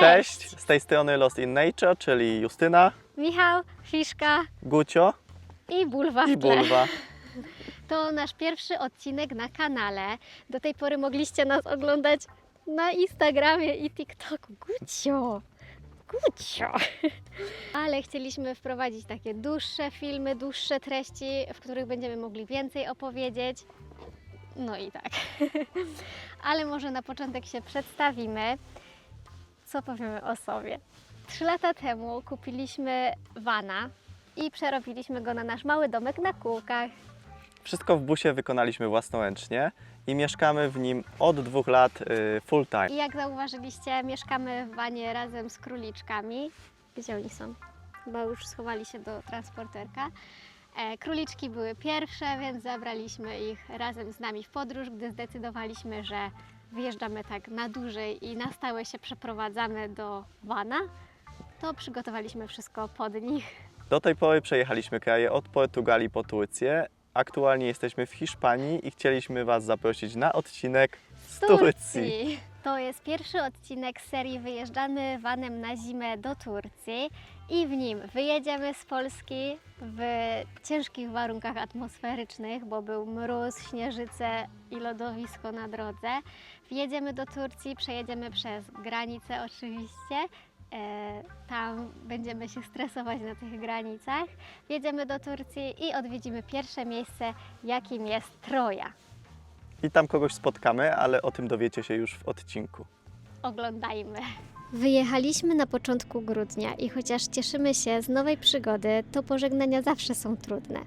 Cześć, z tej strony Lost in Nature, czyli Justyna, Michał, Fiszka Gucio i Bulwa i w tle. Bulwa. To nasz pierwszy odcinek na kanale. Do tej pory mogliście nas oglądać na Instagramie i TikToku. Gucio! Gucio! Ale chcieliśmy wprowadzić takie dłuższe filmy, dłuższe treści, w których będziemy mogli więcej opowiedzieć. No i tak. Ale może na początek się przedstawimy. Co powiemy o sobie? Trzy lata temu kupiliśmy vana i przerobiliśmy go na nasz mały domek na kółkach. Wszystko w busie wykonaliśmy własnoręcznie i mieszkamy w nim od dwóch lat y, full time. I jak zauważyliście, mieszkamy w wanie razem z króliczkami. Gdzie oni są? Chyba już schowali się do transporterka. E, króliczki były pierwsze, więc zabraliśmy ich razem z nami w podróż, gdy zdecydowaliśmy, że wyjeżdżamy tak na dłużej i na stałe się przeprowadzamy do wana, to przygotowaliśmy wszystko pod nich. Do tej pory przejechaliśmy kraje od Portugalii po Turcję. Aktualnie jesteśmy w Hiszpanii i chcieliśmy Was zaprosić na odcinek z Turcji. To jest pierwszy odcinek serii Wyjeżdżamy vanem na zimę do Turcji i w nim wyjedziemy z Polski w ciężkich warunkach atmosferycznych, bo był mróz, śnieżyce i lodowisko na drodze. Wjedziemy do Turcji, przejedziemy przez granicę oczywiście. E, Tam będziemy się stresować na tych granicach. Wjedziemy do Turcji i odwiedzimy pierwsze miejsce, jakim jest Troja. I tam kogoś spotkamy, ale o tym dowiecie się już w odcinku. Oglądajmy. Wyjechaliśmy na początku grudnia i chociaż cieszymy się z nowej przygody, to pożegnania zawsze są trudne.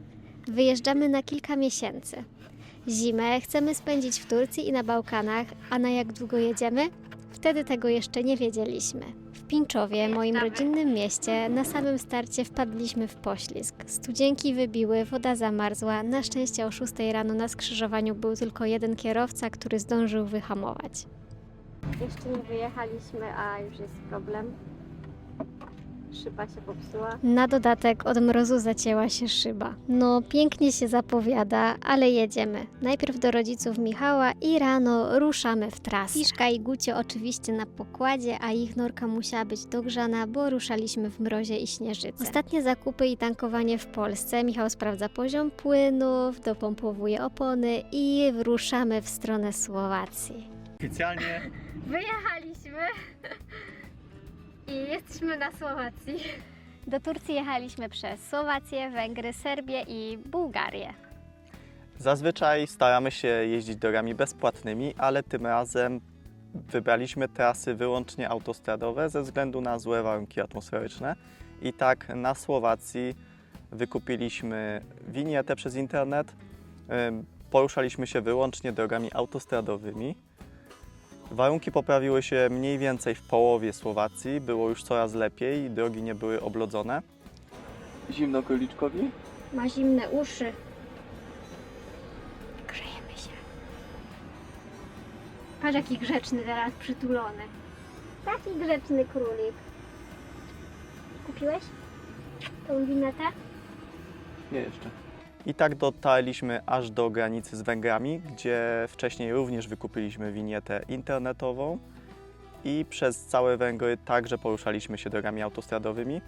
Wyjeżdżamy na kilka miesięcy. Zimę chcemy spędzić w Turcji i na Bałkanach, a na jak długo jedziemy? Wtedy tego jeszcze nie wiedzieliśmy. W Pińczowie, moim rodzinnym mieście, na samym starcie wpadliśmy w poślizg. Studzienki wybiły, woda zamarzła. Na szczęście o 6 rano na skrzyżowaniu był tylko jeden kierowca, który zdążył wyhamować. Jeszcze nie wyjechaliśmy, a już jest problem. Szyba się popsuła. Na dodatek od mrozu zacięła się szyba. No, pięknie się zapowiada, ale jedziemy. Najpierw do rodziców Michała i rano ruszamy w trasę. Piszka i Gucie oczywiście na pokładzie, a ich norka musiała być dogrzana, bo ruszaliśmy w mrozie i śnieżycy. Ostatnie zakupy i tankowanie w Polsce. Michał sprawdza poziom płynów, dopompowuje opony i ruszamy w stronę Słowacji. Oficjalnie Wyjechaliśmy i jesteśmy na Słowacji. Do Turcji jechaliśmy przez Słowację, Węgry, Serbię i Bułgarię. Zazwyczaj staramy się jeździć drogami bezpłatnymi, ale tym razem wybraliśmy trasy wyłącznie autostradowe ze względu na złe warunki atmosferyczne. I tak na Słowacji wykupiliśmy winietę przez internet. Poruszaliśmy się wyłącznie drogami autostradowymi. Warunki poprawiły się mniej więcej w połowie Słowacji, było już coraz lepiej, drogi nie były oblodzone. Zimno króliczkowi? Ma zimne uszy. Grzejemy się. Patrz jaki grzeczny teraz, przytulony. Taki grzeczny królik. Kupiłeś tą winetę? Nie jeszcze. I tak dotarliśmy aż do granicy z Węgrami, gdzie wcześniej również wykupiliśmy winietę internetową i przez całe Węgry także poruszaliśmy się drogami autostradowymi.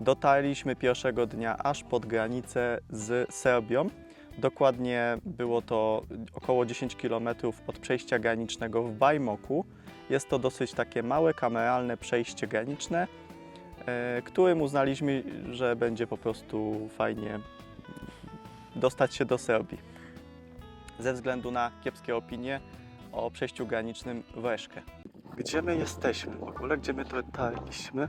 Dotarliśmy pierwszego dnia aż pod granicę z Serbią. Dokładnie było to około 10 km od przejścia granicznego w Bajmoku. Jest to dosyć takie małe, kameralne przejście graniczne, e, którym uznaliśmy, że będzie po prostu fajnie dostać się do Serbii. Ze względu na kiepskie opinie o przejściu granicznym w Reszkę. Gdzie my jesteśmy w ogóle? Gdzie my dotarliśmy?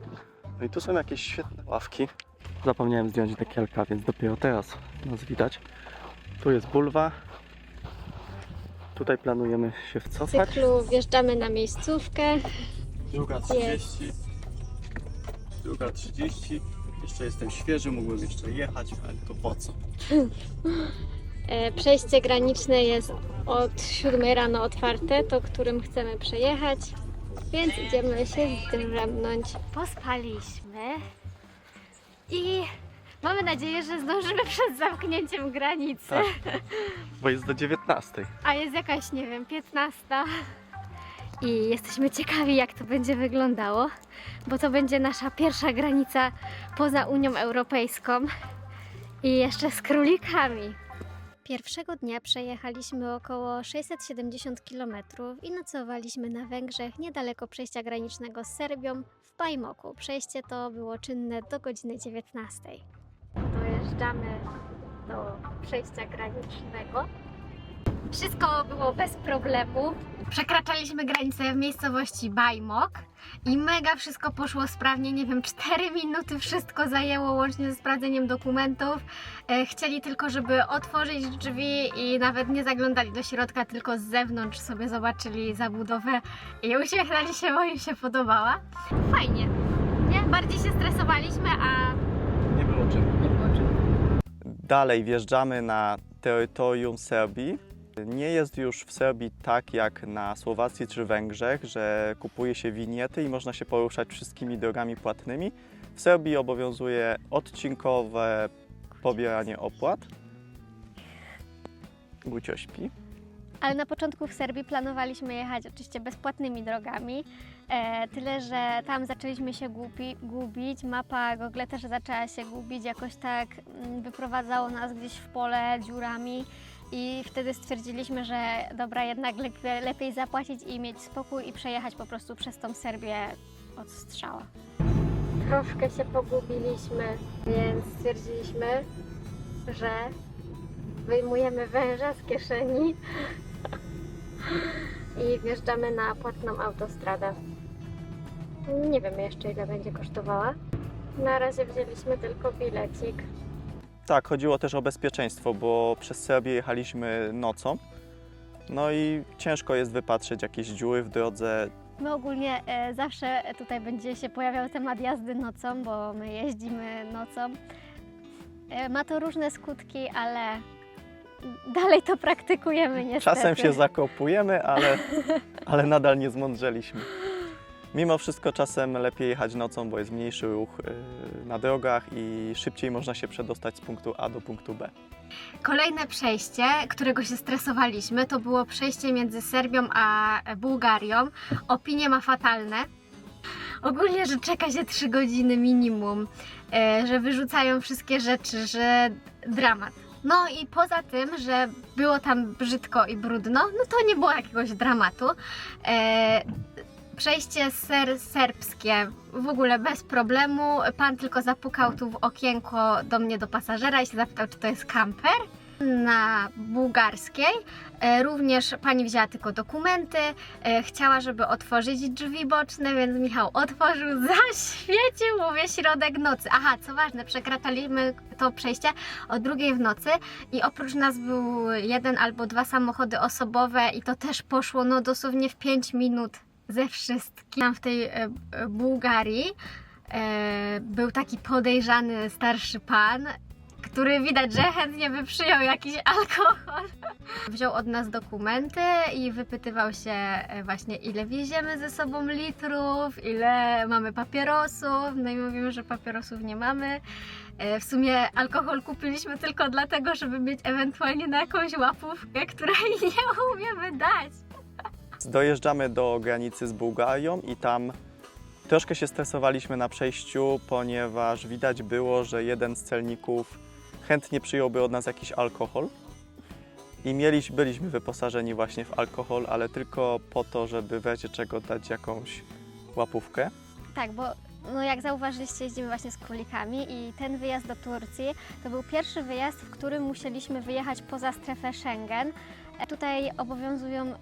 No i tu są jakieś świetne ławki. Zapomniałem zdjąć dekielka, więc dopiero teraz nas widać. Tu jest bulwa. Tutaj planujemy się W wcofać. cyklu wjeżdżamy na miejscówkę. Druga 30. Druga 30. Jeszcze jestem świeży, mógłbym jeszcze jechać, ale to po co? E, Przejście graniczne jest od 7 rano otwarte, to którym chcemy przejechać, więc idziemy się zdrzemnąć. Pospaliśmy i mamy nadzieję, że zdążymy przed zamknięciem granicy. Tak. Bo jest do 19. A jest jakaś, nie wiem, 15. i jesteśmy ciekawi, jak to będzie wyglądało, bo to będzie nasza pierwsza granica poza Unią Europejską i jeszcze z królikami. Pierwszego dnia przejechaliśmy około 670 km i nocowaliśmy na Węgrzech niedaleko przejścia granicznego z Serbią w Bajmoku. Przejście to było czynne do godziny 19. Dojeżdżamy do przejścia granicznego. Wszystko było bez problemu. Przekraczaliśmy granicę w miejscowości Bajmok i mega wszystko poszło sprawnie. Nie wiem, 4 minuty wszystko zajęło łącznie ze sprawdzeniem dokumentów. E, Chcieli tylko, żeby otworzyć drzwi i nawet nie zaglądali do środka, tylko z zewnątrz sobie zobaczyli zabudowę i uśmiechnęli się, bo im się podobała. Fajnie, nie? Bardziej się stresowaliśmy, a Nie było czym. nie było czym. Dalej wjeżdżamy na terytorium Serbii. Nie jest już w Serbii tak jak na Słowacji czy Węgrzech, że kupuje się winiety i można się poruszać wszystkimi drogami płatnymi. W Serbii obowiązuje odcinkowe pobieranie opłat. Gucio śpi. Ale na początku w Serbii planowaliśmy jechać oczywiście bezpłatnymi drogami, e, tyle że tam zaczęliśmy się gubi, gubić, mapa Google też zaczęła się gubić, jakoś tak mm, wyprowadzało nas gdzieś w pole dziurami i wtedy stwierdziliśmy, że dobra, jednak lepiej, lepiej zapłacić i mieć spokój i przejechać po prostu przez tą Serbię od strzała. Troszkę się pogubiliśmy, więc stwierdziliśmy, że wyjmujemy węża z kieszeni i wjeżdżamy na płatną autostradę. Nie wiemy jeszcze ile będzie kosztowała. Na razie wzięliśmy tylko bilecik. Tak, chodziło też o bezpieczeństwo, bo przez Serbię jechaliśmy nocą. No i ciężko jest wypatrzeć jakieś dziury w drodze. My ogólnie e, zawsze tutaj będzie się pojawiał temat jazdy nocą, bo my jeździmy nocą. E, ma to różne skutki, ale dalej to praktykujemy niestety. Czasem się zakopujemy, ale, ale nadal nie zmądrzeliśmy. Mimo wszystko czasem lepiej jechać nocą, bo jest mniejszy ruch yy, na drogach i szybciej można się przedostać z punktu A do punktu B. Kolejne przejście, którego się stresowaliśmy, to było przejście między Serbią a Bułgarią. Opinie ma fatalne. Ogólnie, że czeka się 3 godziny minimum, e, że wyrzucają wszystkie rzeczy, że dramat. No i poza tym, że było tam brzydko i brudno, no to nie było jakiegoś dramatu. Przejście ser serbskie w ogóle bez problemu. Pan tylko zapukał tu w okienko do mnie, do pasażera i się zapytał, czy to jest kamper. Na bułgarskiej e, również pani wzięła tylko dokumenty, e, chciała, żeby otworzyć drzwi boczne, więc Michał otworzył, zaświecił, mówię, środek nocy. Aha, co ważne, przekraczaliśmy to przejście o drugiej w nocy i oprócz nas był jeden albo dwa samochody osobowe i to też poszło no dosłownie w 5 minut ze wszystkim. Tam w tej e, e, Bułgarii e, był taki podejrzany starszy pan, który widać, że chętnie by przyjął jakiś alkohol. Wziął od nas dokumenty i wypytywał się właśnie ile wieziemy ze sobą litrów, ile mamy papierosów. No i mówimy, że papierosów nie mamy. W sumie alkohol kupiliśmy tylko dlatego, żeby mieć ewentualnie na jakąś łapówkę, której nie umiemy dać. Dojeżdżamy do granicy z Bułgarią i tam troszkę się stresowaliśmy na przejściu, ponieważ widać było, że jeden z celników chętnie przyjąłby od nas jakiś alkohol. I mieliśmy, byliśmy wyposażeni właśnie w alkohol, ale tylko po to, żeby w razie czego dać jakąś łapówkę. Tak, bo no jak zauważyliście, jeździmy właśnie z królikami i ten wyjazd do Turcji to był pierwszy wyjazd, w którym musieliśmy wyjechać poza strefę Schengen. E, Tutaj obowiązują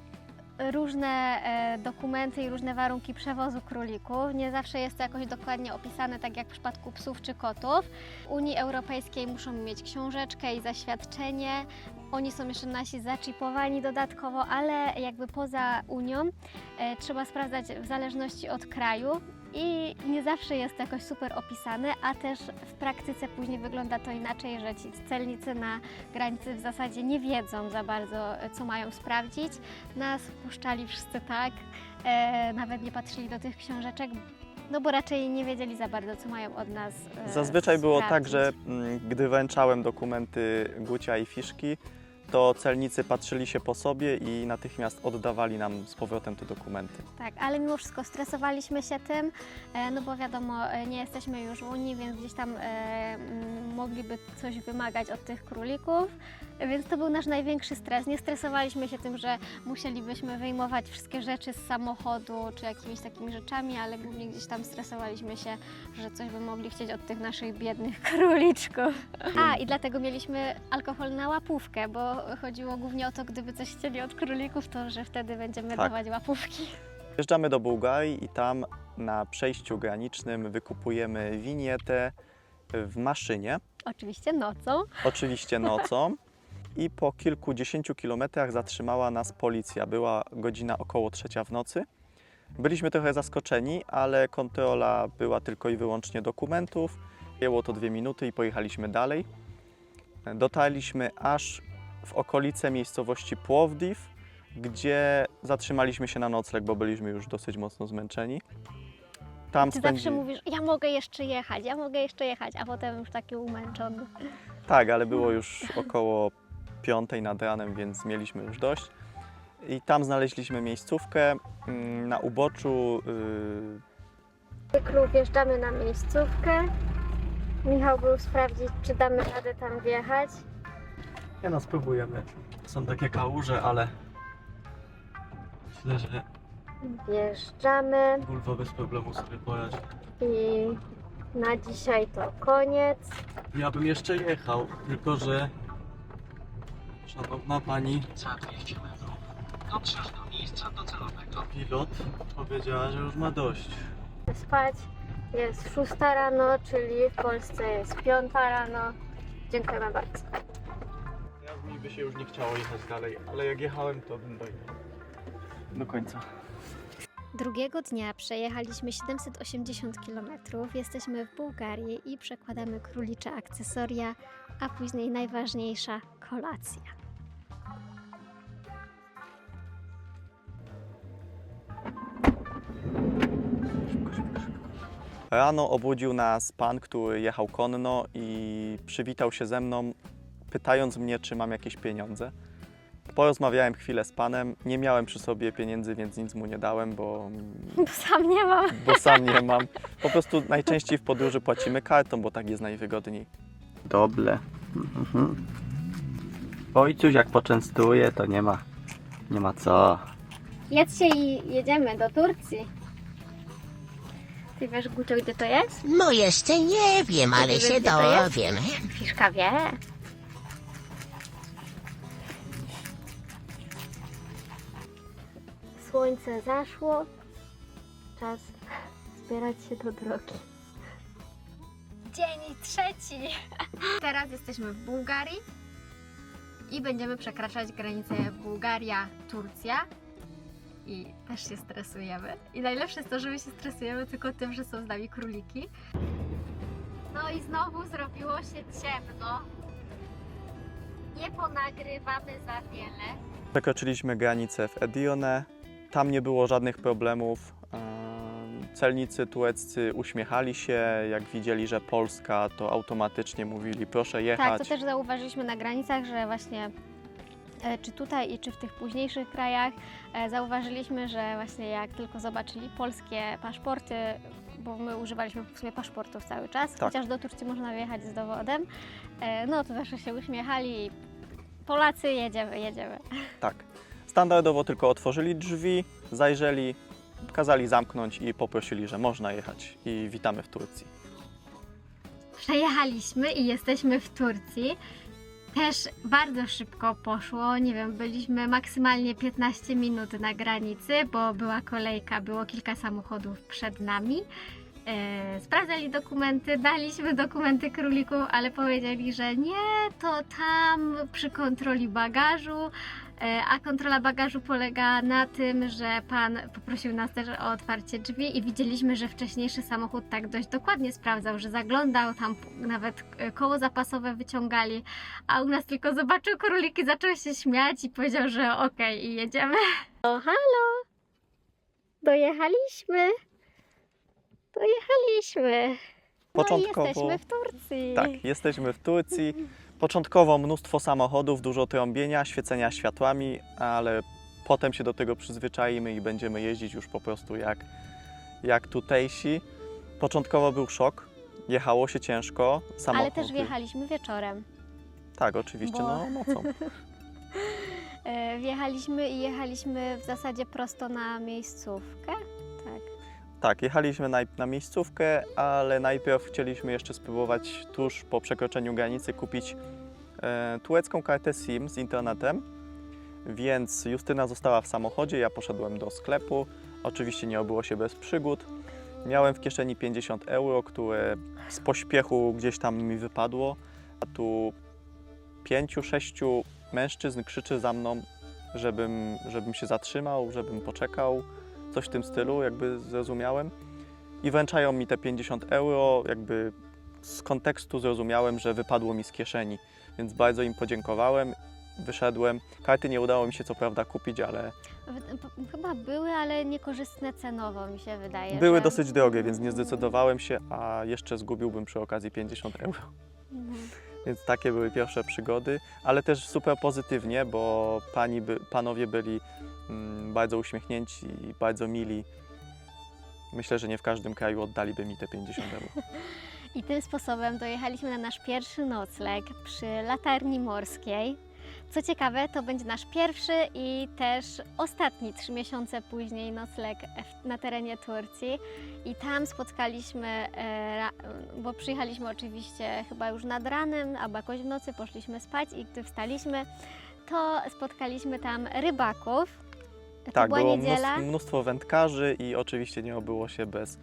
różne e, dokumenty i różne warunki przewozu królików. Nie zawsze jest to jakoś dokładnie opisane, tak jak w przypadku psów czy kotów. W Unii Europejskiej muszą mieć książeczkę i zaświadczenie. Oni są jeszcze nasi zaczipowani dodatkowo, ale jakby poza Unią e, trzeba sprawdzać w zależności od kraju i nie zawsze jest to jakoś super opisane, a też w praktyce później wygląda to inaczej, że ci celnicy na granicy w zasadzie nie wiedzą za bardzo, e, co mają sprawdzić. Nas wpuszczali wszyscy tak, e, nawet nie patrzyli do tych książeczek, no bo raczej nie wiedzieli za bardzo, co mają od nas e, Zazwyczaj było tak, że mm, gdy wręczałem dokumenty Gucia i Fiszki, to celnicy patrzyli się po sobie i natychmiast oddawali nam z powrotem te dokumenty. Tak, ale mimo wszystko stresowaliśmy się tym, e, no bo wiadomo, e, nie jesteśmy już w Unii, więc gdzieś tam e, mogliby coś wymagać od tych królików, więc to był nasz największy stres. Nie stresowaliśmy się tym, że musielibyśmy wyjmować wszystkie rzeczy z samochodu czy jakimiś takimi rzeczami, ale głównie gdzieś tam stresowaliśmy się, że coś by mogli chcieć od tych naszych biednych króliczków. A, i dlatego mieliśmy alkohol na łapówkę, bo chodziło głównie o to, gdyby coś chcieli od królików, to że wtedy będziemy Tak. dawać łapówki. Wjeżdżamy do Bułgarii i tam na przejściu granicznym wykupujemy winietę w maszynie, Oczywiście nocą. oczywiście nocą. I po kilkudziesięciu kilometrach zatrzymała nas policja. Była godzina około trzecia w nocy. Byliśmy trochę zaskoczeni, ale kontrola była tylko i wyłącznie dokumentów. Jęło to dwie minuty i pojechaliśmy dalej. Dotarliśmy aż w okolice miejscowości Płowdiw, gdzie zatrzymaliśmy się na nocleg, bo byliśmy już dosyć mocno zmęczeni. Tam Ty spędzi- zawsze mówisz, ja mogę jeszcze jechać, ja mogę jeszcze jechać, a potem już taki umęczony. Tak, ale było już około piątej nad ranem, więc mieliśmy już dość. I tam znaleźliśmy miejscówkę mm, na uboczu. yy, Zwykle wjeżdżamy na miejscówkę. Michał był sprawdzić, czy damy radę tam wjechać. Ja no spróbujemy. Są takie kałuże, ale myślę, że Wjeżdżamy Volvo bez problemu sobie poradzi. i na dzisiaj to koniec. Ja bym jeszcze jechał, tylko że szanowna pani za 200 metrów dotrzesz do miejsca docelowego. Pilot powiedziała, że już ma dość. Spać. Jest 6 rano, czyli w Polsce jest 5 rano. Dziękujemy bardzo. Ja mi by się już nie chciało jechać dalej, ale jak jechałem, to bym dojechał. Do końca. Drugiego dnia przejechaliśmy 780 km. Jesteśmy w Bułgarii i przekładamy królicze akcesoria, a później najważniejsza kolacja. Rano obudził nas pan, który jechał konno i przywitał się ze mną, pytając mnie, czy mam jakieś pieniądze. Porozmawiałem chwilę z panem. Nie miałem przy sobie pieniędzy, więc nic mu nie dałem, bo, Sam nie mam. bo sam nie mam. Po prostu najczęściej w podróży płacimy kartą, bo tak jest najwygodniej. Doble. Mhm. Ojcuś jak poczęstuje, to nie ma, nie ma co. Jedzcie i jedziemy do Turcji. Ty wiesz, Gucio, gdzie to jest? No jeszcze nie wiem, ale wiesz, się gdzie to jest? dowiem. Fiszka wie. Słońce zaszło. Czas zbierać się do drogi. Dzień trzeci. Teraz jesteśmy w Bułgarii i będziemy przekraczać granicę Bułgaria-Turcja. I też się stresujemy. I najlepsze jest to, że my się stresujemy tylko tym, że są z nami króliki. No i znowu zrobiło się ciemno. Nie ponagrywamy za wiele. Przekroczyliśmy granicę w Edione. Tam nie było żadnych problemów. Ehm, Celnicy tureccy uśmiechali się, jak widzieli, że Polska, to automatycznie mówili proszę Tak, jechać. to też zauważyliśmy na granicach, że właśnie e, czy tutaj i czy w tych późniejszych krajach e, zauważyliśmy, że właśnie jak tylko zobaczyli polskie paszporty, bo my używaliśmy w sumie paszportów cały czas, Tak. chociaż do Turcji można wjechać z dowodem, e, no to zawsze się uśmiechali i Polacy jedziemy, jedziemy. Tak. Standardowo tylko otworzyli drzwi, zajrzeli, kazali zamknąć i poprosili, że można jechać. I witamy w Turcji. Przejechaliśmy i jesteśmy w Turcji. Też bardzo szybko poszło, nie wiem, byliśmy maksymalnie 15 minut na granicy, bo była kolejka, było kilka samochodów przed nami. E, sprawdzali dokumenty, daliśmy dokumenty królików, ale powiedzieli, że nie, to tam przy kontroli bagażu. E, A kontrola bagażu polega na tym, że pan poprosił nas też o otwarcie drzwi i widzieliśmy, że wcześniejszy samochód tak dość dokładnie sprawdzał, że zaglądał, tam nawet e, koło zapasowe wyciągali, a u nas tylko zobaczył króliki, zaczął się śmiać i powiedział, że okej i jedziemy. O, halo! Dojechaliśmy! Dojechaliśmy! No Początkowo- i jesteśmy w Turcji. Tak, jesteśmy w Turcji. Początkowo mnóstwo samochodów, dużo trąbienia, świecenia światłami, ale potem się do tego przyzwyczaimy i będziemy jeździć już po prostu jak, jak tutejsi. Początkowo był szok, jechało się ciężko. Ale Samochody, też wjechaliśmy wieczorem. Tak, oczywiście, bo- no nocą. E, Wjechaliśmy i jechaliśmy w zasadzie prosto na miejscówkę. Tak. Jechaliśmy naj, na miejscówkę, ale najpierw chcieliśmy jeszcze spróbować tuż po przekroczeniu granicy kupić e, turecką kartę SIM z internetem. Więc Justyna została w samochodzie, ja poszedłem do sklepu. Oczywiście nie obyło się bez przygód. Miałem w kieszeni 50 euro, które z pośpiechu gdzieś tam mi wypadło. A tu pięciu, sześciu mężczyzn krzyczy za mną, żebym, żebym się zatrzymał, żebym poczekał coś w tym stylu, jakby zrozumiałem. I wręczają mi te 50 euro, jakby z kontekstu zrozumiałem, że wypadło mi z kieszeni, więc bardzo im podziękowałem. Wyszedłem. Karty nie udało mi się co prawda kupić, ale Chyba były, ale niekorzystne cenowo mi się wydaje. były że... dosyć drogie, więc nie zdecydowałem się, a jeszcze zgubiłbym przy okazji 50 euro. Mhm. Więc takie były pierwsze przygody, ale też super pozytywnie, bo pani by, panowie byli bardzo uśmiechnięci i bardzo mili. Myślę, że nie w każdym kraju oddaliby mi te 50 euro. I tym sposobem dojechaliśmy na nasz pierwszy nocleg przy latarni morskiej. Co ciekawe, to będzie nasz pierwszy i też ostatni trzy miesiące później nocleg na terenie Turcji. I tam spotkaliśmy, e, bo przyjechaliśmy oczywiście chyba już nad ranem albo jakoś w nocy, poszliśmy spać i gdy wstaliśmy, to spotkaliśmy tam rybaków. To Tak, była było niedziela. mnóstwo, wędkarzy i oczywiście nie obyło się bez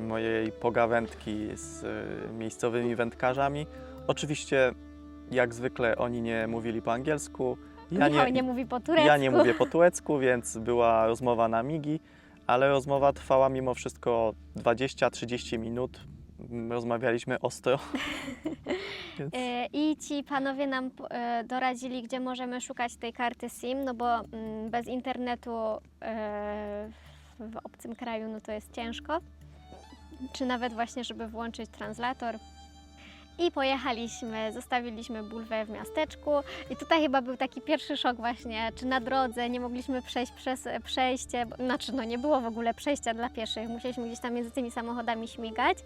mojej pogawędki z y, miejscowymi wędkarzami. Oczywiście, jak zwykle, oni nie mówili po angielsku. Ja Michał nie, nie mówi po turecku. ja nie mówię po turecku, więc była rozmowa na migi, ale rozmowa trwała mimo wszystko 20-30 minut. Rozmawialiśmy ostro. Więc... E, I ci panowie nam e, doradzili, gdzie możemy szukać tej karty SIM, no bo mm, bez internetu e, w obcym kraju no to jest ciężko. Czy nawet właśnie, żeby włączyć translator. I pojechaliśmy, zostawiliśmy bulwę w miasteczku i tutaj chyba był taki pierwszy szok właśnie, czy na drodze nie mogliśmy przejść przez przejście, bo, znaczy no nie było w ogóle przejścia dla pieszych, musieliśmy gdzieś tam między tymi samochodami śmigać,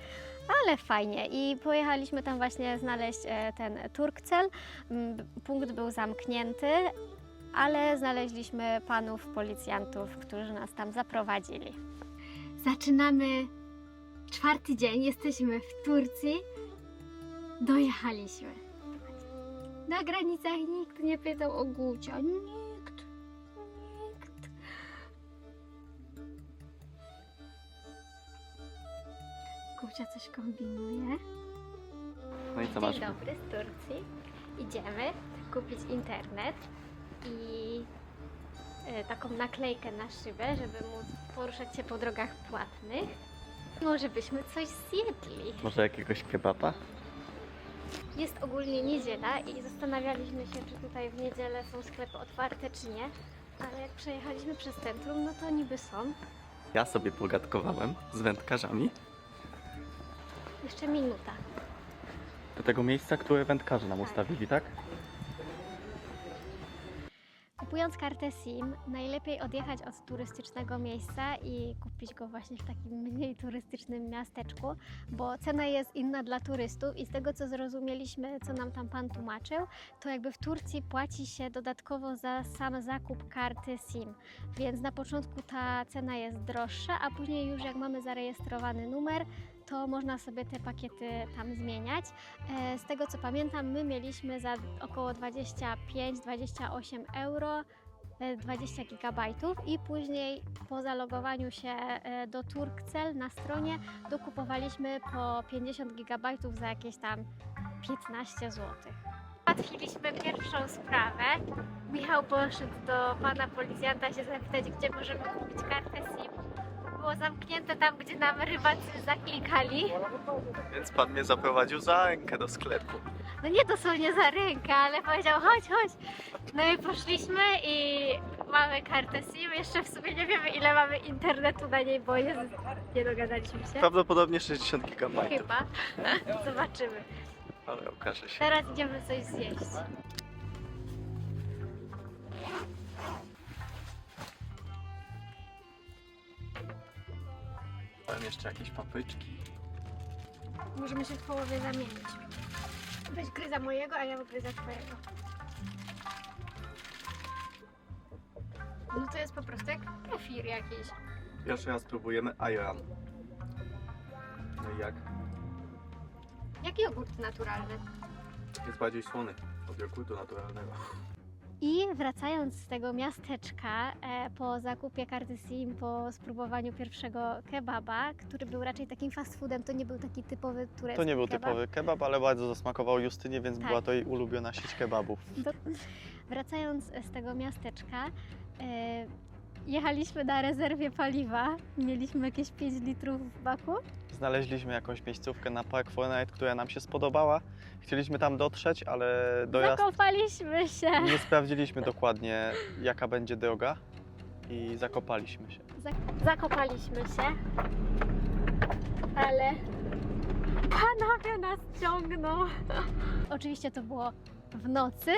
ale fajnie. I pojechaliśmy tam właśnie znaleźć e, ten Turkcel. Punkt był zamknięty, ale znaleźliśmy panów policjantów, którzy nas tam zaprowadzili. Zaczynamy czwarty dzień, jesteśmy w Turcji. Dojechaliśmy. Na granicach nikt nie pytał o Gucia. Nikt. Nikt. Gucia coś kombinuje. No i co masz? Dzień dobry z Turcji. Idziemy kupić internet i e, taką naklejkę na szybę, żeby móc poruszać się po drogach płatnych. Może byśmy coś zjedli. Może jakiegoś kebaba? Jest ogólnie niedziela i zastanawialiśmy się, czy tutaj w niedzielę są sklepy otwarte, czy nie. Ale jak przejechaliśmy przez centrum, no to niby są. Ja sobie pogadkowałem z wędkarzami Jeszcze minuta. do tego miejsca, które wędkarze nam Tak. ustawili, tak? Kupując kartę SIM, najlepiej odjechać od turystycznego miejsca i kupić go właśnie w takim mniej turystycznym miasteczku, bo cena jest inna dla turystów i z tego co zrozumieliśmy, co nam tam pan tłumaczył, to jakby w Turcji płaci się dodatkowo za sam zakup karty SIM, więc na początku ta cena jest droższa, a później już jak mamy zarejestrowany numer, to można sobie te pakiety tam zmieniać. E, Z tego co pamiętam, my mieliśmy za około 25-28 euro e, 20 gigabajtów i później po zalogowaniu się e, do Turkcell na stronie dokupowaliśmy po 50 gigabajtów za jakieś tam 15 zł. Załatwiliśmy pierwszą sprawę. Michał poszedł do pana policjanta się zapytać, gdzie możemy kupić kartę SIM. Było zamknięte tam, gdzie nam rybacy zaklikali. Więc pan mnie zaprowadził za rękę do sklepu. no nie dosłownie za rękę, ale powiedział chodź, chodź. No i poszliśmy i mamy kartę SIM. Jeszcze w sumie nie wiemy ile mamy internetu na niej, bo jest... nie dogadaliśmy się. Prawdopodobnie 60 gigabajtów. Chyba. Zobaczymy. Ale okaże się. Teraz idziemy coś zjeść. Mam jeszcze jakieś papryczki. Możemy się w połowie zamienić. Weź gryza mojego, a ja gryza twojego. No to jest po prostu jak kefir jakiś. Pierwszy raz próbujemy ayran. No i jak? Jak jogurt naturalny. Jest bardziej słony od jogurtu naturalnego. I wracając z tego miasteczka e, po zakupie karty SIM, po spróbowaniu pierwszego kebaba, który był raczej takim fast foodem, to nie był taki typowy turecki To nie był kebab. typowy kebab, ale bardzo zasmakował Justynie, więc Tak. była to jej ulubiona sieć kebabów. Do, wracając z tego miasteczka, e, jechaliśmy na rezerwie paliwa. Mieliśmy jakieś 5 litrów w baku. Znaleźliśmy jakąś miejscówkę na Park Fortnite, która nam się spodobała. Chcieliśmy tam dotrzeć, ale dojazd Zakopaliśmy się. nie sprawdziliśmy dokładnie, jaka będzie droga i zakopaliśmy się. Zak- zakopaliśmy się, ale panowie nas ciągną. Oczywiście to było w nocy.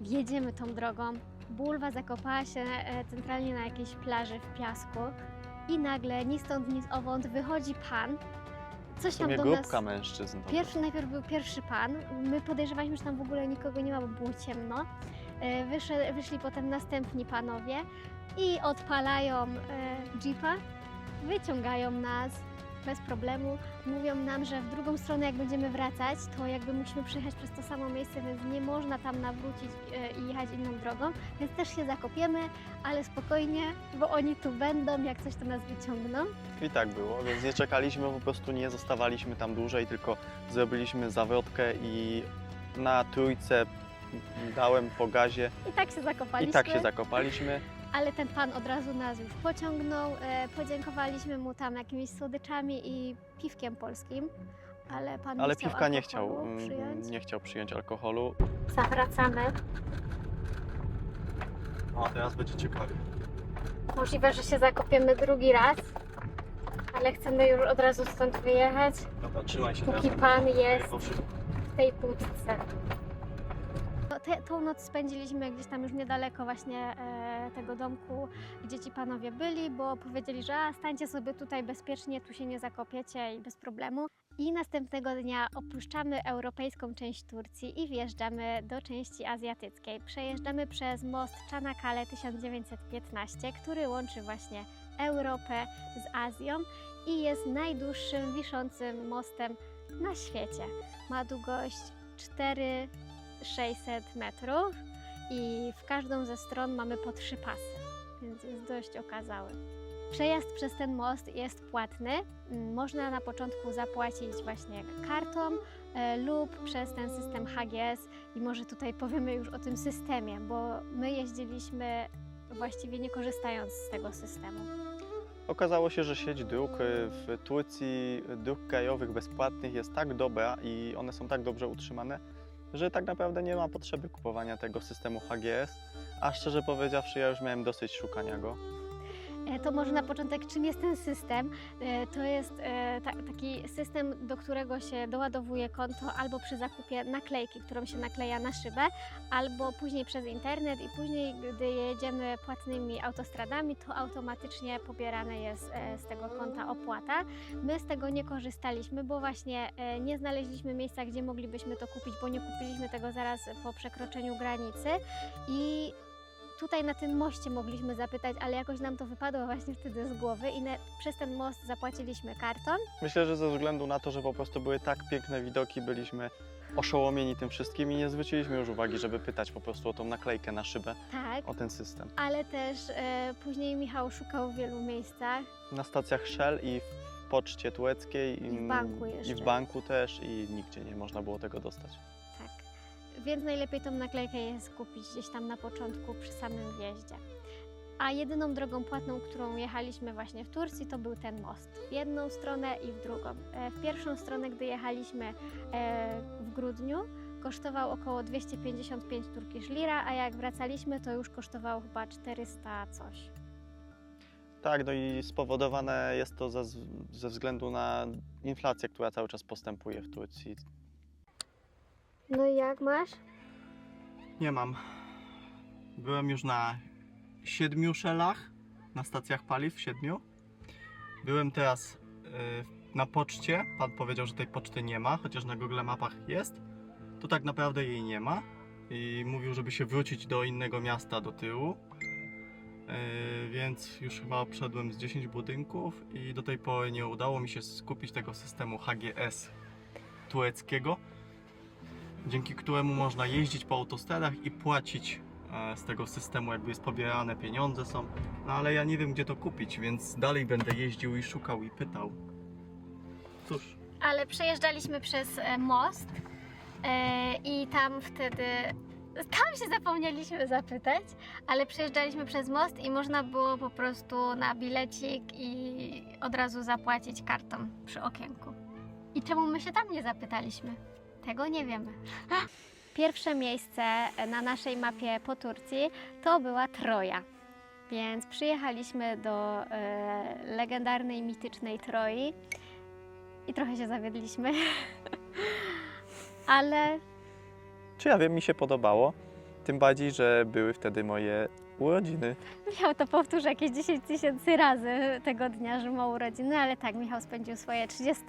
Jedziemy tą drogą. Bulwa zakopała się e, centralnie na jakiejś plaży w piasku i nagle ni stąd, ni zowąd wychodzi pan. Coś tam do nas... grupka mężczyzn. po Pierwszy najpierw był pierwszy pan. My podejrzewaliśmy, że tam w ogóle nikogo nie ma, bo było ciemno. E, Wyszedł, wyszli potem następni panowie i odpalają e, jeepa, wyciągają nas bez problemu. Mówią nam, że w drugą stronę jak będziemy wracać, to jakby musimy przejechać przez to samo miejsce, więc nie można tam nawrócić e, i jechać inną drogą, więc też się zakopiemy, ale spokojnie, bo oni tu będą, jak coś to nas wyciągną. I tak było, więc nie czekaliśmy, po prostu nie zostawaliśmy tam dłużej, tylko zrobiliśmy zawrotkę i na trójce dałem po gazie I tak się zakopaliśmy. i tak się zakopaliśmy. Ale ten pan od razu nas już pociągnął. E, podziękowaliśmy mu tam jakimiś słodyczami i piwkiem polskim. Ale pan Ale nie chciał piwka nie chciał, mm, przyjąć. nie chciał przyjąć alkoholu. Zawracamy. A teraz będzie ciekawie. Możliwe, że się zakopiemy drugi raz. Ale chcemy już od razu stąd wyjechać, Dobra, trzymaj się póki pan jest w tej budce. Te, tą noc spędziliśmy gdzieś tam już niedaleko właśnie e, tego domku, gdzie ci panowie byli, bo powiedzieli, że a, stańcie sobie tutaj bezpiecznie, tu się nie zakopiecie i bez problemu. I następnego dnia opuszczamy europejską część Turcji i wjeżdżamy do części azjatyckiej. Przejeżdżamy przez most Czanakkale 1915, który łączy właśnie Europę z Azją i jest najdłuższym wiszącym mostem na świecie. Ma długość 4600 metrów i w każdą ze stron mamy po trzy pasy, więc jest dość okazały. Przejazd przez ten most jest płatny. Można na początku zapłacić właśnie kartą e, lub przez ten system HGS i może tutaj powiemy już o tym systemie, bo my jeździliśmy właściwie nie korzystając z tego systemu. Okazało się, że sieć dróg y, w Turcji, dróg krajowych bezpłatnych jest tak dobra i one są tak dobrze utrzymane, że tak naprawdę nie ma potrzeby kupowania tego systemu HGS. A szczerze powiedziawszy, ja już miałem dosyć szukania go. E, To może na początek, czym jest ten system? E, To jest e, ta, taki system, do którego się doładowuje konto albo przy zakupie naklejki, którą się nakleja na szybę, albo później przez internet i później, gdy jedziemy płatnymi autostradami, to automatycznie pobierane jest z tego konta opłata. My z tego nie korzystaliśmy, bo właśnie nie znaleźliśmy miejsca, gdzie moglibyśmy to kupić, bo nie kupiliśmy tego zaraz po przekroczeniu granicy i tutaj na tym moście mogliśmy zapytać, ale jakoś nam to wypadło właśnie wtedy z głowy i na, przez ten most zapłaciliśmy kartą. Myślę, że ze względu na to, że po prostu były tak piękne widoki, byliśmy oszołomieni tym wszystkim i nie zwróciliśmy już uwagi, żeby pytać po prostu o tą naklejkę na szybę, Tak, o ten system. ale też e, później Michał szukał w wielu miejscach. Na stacjach Shell i w poczcie tureckiej I w banku i jeszcze. w banku też i nigdzie nie można było tego dostać. Więc najlepiej tą naklejkę jest kupić gdzieś tam na początku przy samym wjeździe. A jedyną drogą płatną, którą jechaliśmy właśnie w Turcji, to był ten most. W jedną stronę i w drugą. E, W pierwszą stronę, gdy jechaliśmy e, w grudniu, kosztował około 255 turkish lira, a jak wracaliśmy, to już kosztowało chyba 400 coś. Tak, no i spowodowane jest to ze względu na inflację, która cały czas postępuje w Turcji. No i jak masz? Nie mam. Byłem już na siedmiu szelach, na stacjach paliw, siedmiu. Byłem teraz y, na poczcie. Pan powiedział, że tej poczty nie ma, chociaż na Google Mapach jest. To tak naprawdę jej nie ma. I mówił, żeby się wrócić do innego miasta do tyłu. Y, więc już chyba obszedłem z 10 budynków i do tej pory nie udało mi się skupić tego systemu HGS tureckiego dzięki któremu można jeździć po autostradach i płacić e, z tego systemu, jakby jest pobierane, pieniądze są. No ale ja nie wiem, gdzie to kupić, więc dalej będę jeździł i szukał i pytał. Cóż, Ale przejeżdżaliśmy przez e, most e, i tam wtedy. Tam się zapomnieliśmy zapytać, ale przejeżdżaliśmy przez most i można było po prostu na bilecik i od razu zapłacić kartą przy okienku. I czemu my się tam nie zapytaliśmy? Tego nie wiemy. Pierwsze miejsce na naszej mapie po Turcji to była Troja. Więc przyjechaliśmy do e, legendarnej, mitycznej Troi i trochę się zawiedliśmy. Ale czy ja wiem, mi się podobało. Tym bardziej, że były wtedy moje urodziny. Michał to powtórzy jakieś 10 tysięcy razy tego dnia, że ma urodziny, ale tak, Michał spędził swoje 30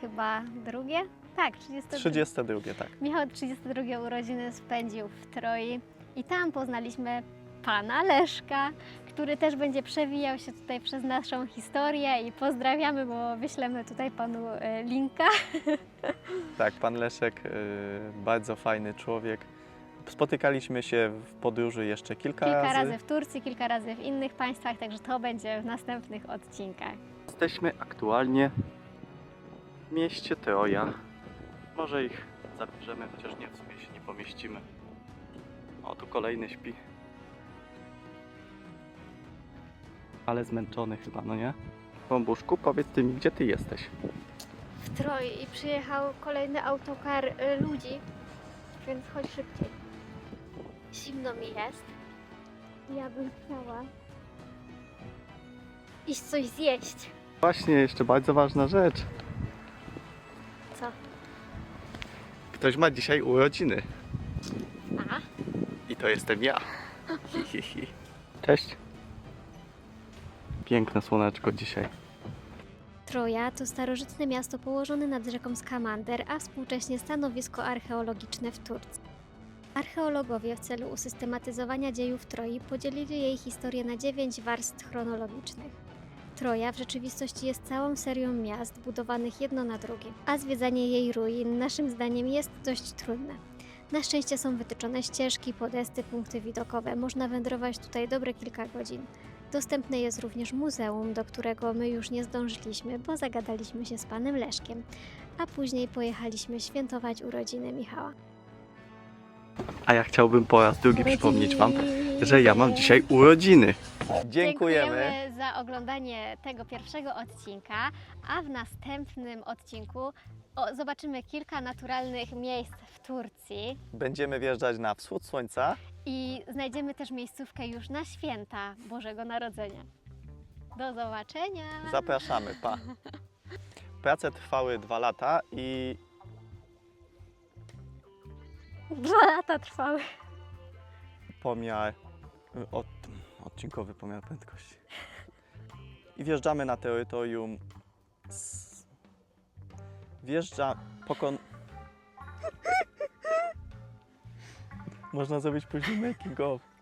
chyba drugie? Tak, 32. 32, tak. Michał 32 urodziny spędził w Troi i tam poznaliśmy pana Leszka, który też będzie przewijał się tutaj przez naszą historię i pozdrawiamy, bo wyślemy tutaj panu e, linka. Tak, pan Leszek, y, bardzo fajny człowiek. Spotykaliśmy się w podróży jeszcze kilka, Kilka razy w Turcji, kilka razy w innych państwach, także to będzie w następnych odcinkach. Jesteśmy aktualnie w mieście Troja. Może ich zabierzemy, chociaż nie, w sumie się nie pomieścimy. O, tu kolejny śpi. Ale zmęczony chyba, no nie? Bąbuszku, powiedz ty mi, gdzie ty jesteś? w Troi i przyjechał kolejny autokar y, ludzi, więc chodź szybciej. Zimno mi jest. Ja bym chciała iść coś zjeść. Właśnie, jeszcze bardzo ważna rzecz. Ktoś ma dzisiaj urodziny. A? I to jestem ja. Hi, hi, hi. Cześć. Piękne słoneczko dzisiaj. Troja to starożytne miasto położone nad rzeką Skamander, a współcześnie stanowisko archeologiczne w Turcji. Archeologowie w celu usystematyzowania dziejów Troi podzielili jej historię na dziewięć warstw chronologicznych. Troja w rzeczywistości jest całą serią miast budowanych jedno na drugie, a zwiedzanie jej ruin naszym zdaniem jest dość trudne. Na szczęście są wytyczone ścieżki, podesty, punkty widokowe. Można wędrować tutaj dobre kilka godzin. Dostępne jest również muzeum, do którego my już nie zdążyliśmy, bo zagadaliśmy się z panem Leszkiem, a później pojechaliśmy świętować urodziny Michała. A ja chciałbym po raz drugi przypomnieć Wam, że ja mam dzisiaj urodziny. Dziękujemy. za oglądanie tego pierwszego odcinka, a w następnym odcinku o, zobaczymy kilka naturalnych miejsc w Turcji Będziemy wjeżdżać na wschód słońca. i znajdziemy też miejscówkę już na święta Bożego Narodzenia. Do zobaczenia! Zapraszamy, pa. Prace trwały dwa lata i Dwa lata trwały. pomiar, od, odcinkowy pomiar prędkości. I wjeżdżamy na terytorium. Z, wjeżdża pokon. Można zrobić później making of.